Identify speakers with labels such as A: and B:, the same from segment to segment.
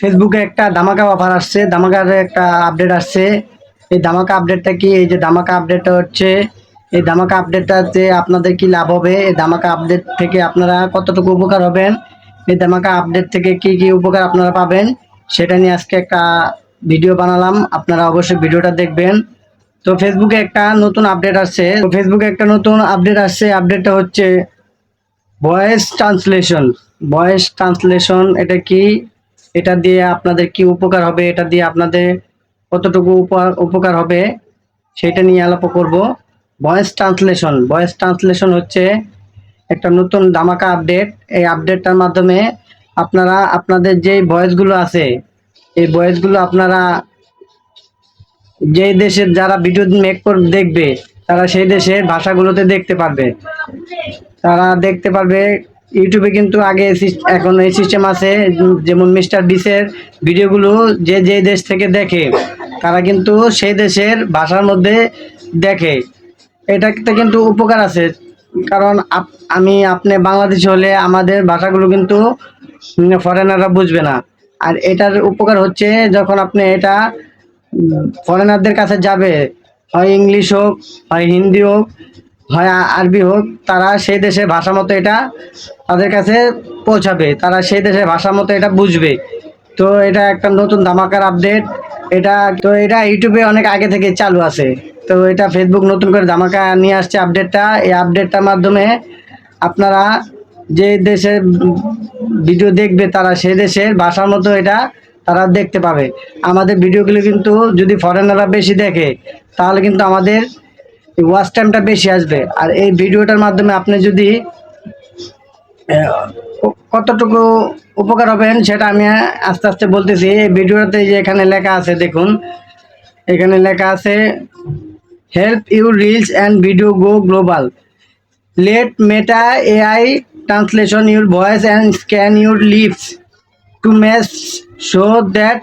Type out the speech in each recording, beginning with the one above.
A: ফেসবুকে একটা ধামাকা অফার আসছে। ধামাকার একটা আপডেট আসছে। এই ধামাকা আপডেটটা কি? এই যে ধামাকা আপডেটটা হচ্ছে, এই ধামাকা আপডেটটাতে আপনাদের কি লাভ হবে? এই ধামাকা আপডেট থেকে আপনারা কতটুকু উপকার হবেন? এই ধামাকা আপডেট থেকে কি কি উপকার আপনারা পাবেন? সেটা নিয়ে আজকে একটা ভিডিও বানালাম। আপনারা অবশ্যই ভিডিওটা দেখবেন। তো ফেসবুকে একটা নতুন আপডেট আসছে। তো ফেসবুকে একটা নতুন আপডেট আসছে। আপডেটটা হচ্ছে ভয়েস ট্রান্সলেশন ভয়েস ট্রান্সলেশন এটা কি? এটা দিয়ে আপনাদের কি উপকার হবে? এটা দিয়ে আপনাদের কতটুকু উপকার- হবে? সেটা নিয়ে আলাপ করব। Voice translation. ভয়েস ট্রান্সলেশন হচ্ছে একটা নতুন ধামাকা আপডেট। এই আপডেটটার মাধ্যমে আপনারা, আপনাদের যে ভয়েসগুলো আছে, এই ভয়েসগুলো আপনারা যেই দেশের যারা ভিডিও মেক করে, দেখবে, তারা সেই দেশের ভাষাগুলোতে দেখতে পারবে। তারা দেখতে পারবে ইউটিউবে কিন্তু আগে এখন এই সিস্টেম আছে, যেমন মিস্টার বিসের ভিডিওগুলো যে যে দেশ থেকে দেখে, তারা কিন্তু সেই দেশের ভাষার মধ্যে দেখে। এটাতে কিন্তু উপকার আছে, কারণ আমি আপনি বাংলাদেশি হলে আমাদের ভাষাগুলো কিন্তু ফরেনাররা বুঝবে না। আর এটার উপকার হচ্ছে যখন আপনি এটা ফরেনারদের কাছে যাবে, হয় ইংলিশ হোক, হয় হিন্দি হোক হয় আরবি হোক, তারা সেই দেশের ভাষা মতো এটা তাদের কাছে পৌঁছাবে, তারা সেই দেশের ভাষা মতো এটা বুঝবে। তো এটা একটা নতুন ধামাকার আপডেট এটা তো এটা ইউটিউবে অনেক আগে থেকে চালু আছে। তো এটা ফেসবুক নতুন করে ধামাকা নিয়ে আসছে আপডেটটা এই আপডেটটার মাধ্যমে আপনারা যে দেশের ভিডিও দেখবে, তারা সে দেশের ভাষার মতো এটা তারা দেখতে পাবে। আমাদের ভিডিওগুলো কিন্তু যদি ফরেনাররা বেশি দেখে, তাহলে কিন্তু আমাদের ওয়াচ টাইমটা বেশি আসবে। আর এই ভিডিওটার মাধ্যমে আপনি যদি কতটুকু উপকার হবেন সেটা আমি আস্তে আস্তে বলতেছি। এই ভিডিওতে যে এখানে লেখা আছে, দেখুন। এখানে লেখা আছে help you reels and video go global let Meta AI translation your voice and scan your lips to make show that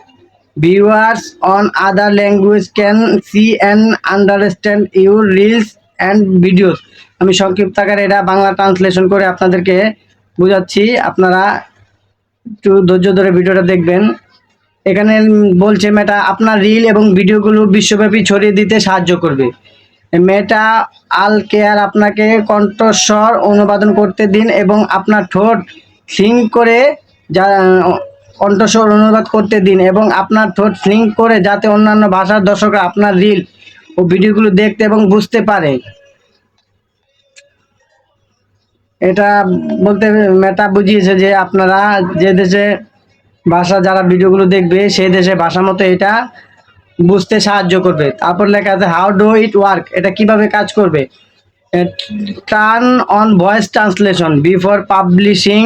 A: viewers on other language can see and understand your reels and videos. আমি সংক্ষিপ্ত আকারে এটা Bangla translation করে আপনাদেরকে বোঝাচ্ছি। আপনারা একটু ধৈর্য ধরে ভিডিওটা দেখবেন। এখানে বলছে মেটা আপনার রিল এবং ভিডিওগুলো বিশ্বব্যাপী ছড়িয়ে দিতে সাহায্য করবে। মেটা আল কেয়ার আপনাকে কণ্ঠস্বর অনুবাদন করতে দিন এবং আপনার ঠোঁট সিং করে যা কণ্ঠস্বর অনুবাদ করতে দিন এবং আপনার ঠোঁট ফ্লিং করে যাতে অন্যান্য ভাষার দর্শকরা আপনার রিল ও ভিডিওগুলো দেখতে এবং বুঝতে পারে। এটা বলতে মেটা বুঝিয়েছে যে আপনারা যে দেশে ভাষা যারা ভিডিওগুলো দেখবে, সেই দেশে ভাষা মতো এটা বুঝতে সাহায্য করবে। তারপর লেখা আছে হাউ ডু ইট ওয়ার্ক এটা কীভাবে কাজ করবে? Turn on voice translation before publishing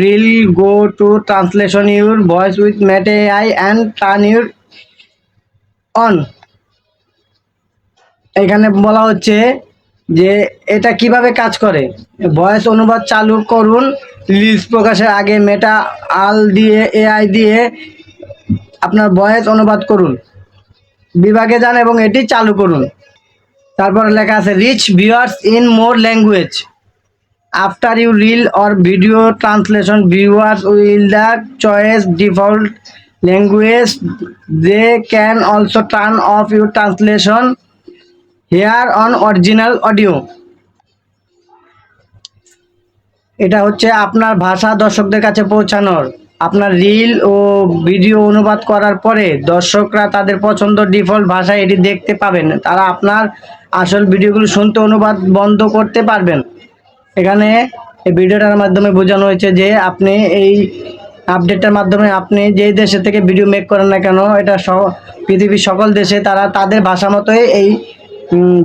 A: reel go to translation your voice with Meta AI and turn your on এখানে বলা হচ্ছে যে এটা কীভাবে কাজ করে? ভয়েস অনুবাদ চালু করুন রিলিজ প্রকাশের আগে মেটা আল দিয়ে এআই দিয়ে আপনার ভয়েস অনুবাদ করুন। বিভাগে যান এবং এটি চালু করুন। তারপর লেখা আছে reach viewers in more language after you reel or video translation viewers will the choice default language they can also turn off your translation here on original audio এটা হচ্ছে আপনার ভাষা দর্শকদের কাছে পৌঁছানোর। আপনার রিল ও ভিডিও অনুবাদ করার পরে দর্শকরা তাদের পছন্দ ডিফল্ট ভাষায় এটি দেখতে পাবেন। তারা আপনার আসল ভিডিওগুলো শুনতে অনুবাদ বন্ধ করতে পারবেন। এখানে এই ভিডিওটার মাধ্যমে বোঝানো হয়েছে যে আপনি এই আপডেটটার মাধ্যমে আপনি যেই দেশে থেকে ভিডিও মেক করেন না কেন, এটা সহ, পৃথিবীর সকল দেশে তারা তাদের ভাষা মতোই এই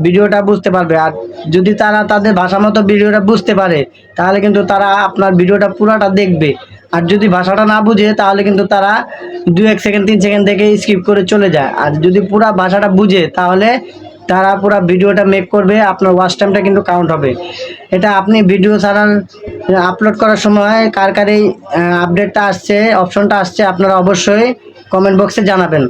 A: ভিডিওটা বুঝতে পারবে। আর যদি তারা তাদের ভাষা মতো ভিডিওটা বুঝতে পারে, তাহলে কিন্তু তারা আপনার ভিডিওটা পুরোটা দেখবে। আর যদি ভাষাটা না বুঝে, তাহলে কিন্তু তারা দু এক সেকেন্ড তিন সেকেন্ড থেকে স্কিপ করে চলে যায়। আর যদি পুরা ভাষাটা বুঝে, তাহলে তারা পুরো ভিডিওটা মেক করবে, আপনার ওয়াচ টাইমটা কিন্তু কাউন্ট হবে। এটা আপনি ভিডিও ছাড়ার আপলোড করার সময় কার কার এই আপডেটটা আসছে অপশনটা আসছে, আপনারা অবশ্যই কমেন্ট বক্সে জানাবেন।